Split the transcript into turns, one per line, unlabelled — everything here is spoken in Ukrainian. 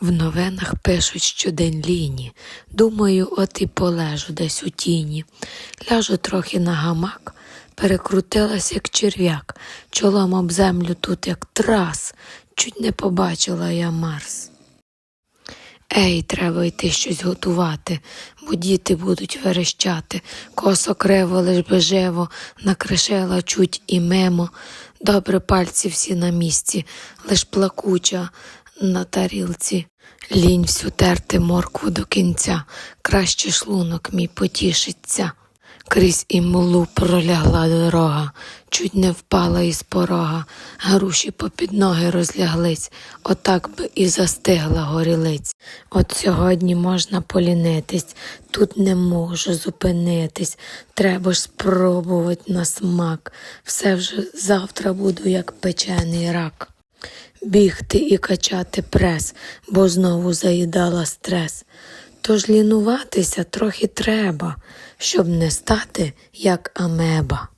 В новинах пишуть щодень ліні. Думаю, от і полежу десь у тіні. Ляжу трохи на гамак, перекрутилась, як черв'як, чолом об землю тут, як трас, чуть не побачила я Марс. Ей, треба йти щось готувати, бо діти будуть верещати. Косо криво, лиш би живо, накришила чуть і мимо. Добре пальці всі на місці, лиш плакуча на тарілці. Лінь всю терти моркву до кінця, краще шлунок мій потішиться. Крізь імлу пролягла дорога, чуть не впала із порога, груші попід ноги розляглись, отак би і застигла горілиць. От сьогодні можна полінитись, тут не можу зупинитись, треба ж спробувати на смак, все вже завтра буду, як печений рак. Бігти і качати прес, бо знову заїдала стрес. Тож лінуватися трохи треба, щоб не стати як амеба.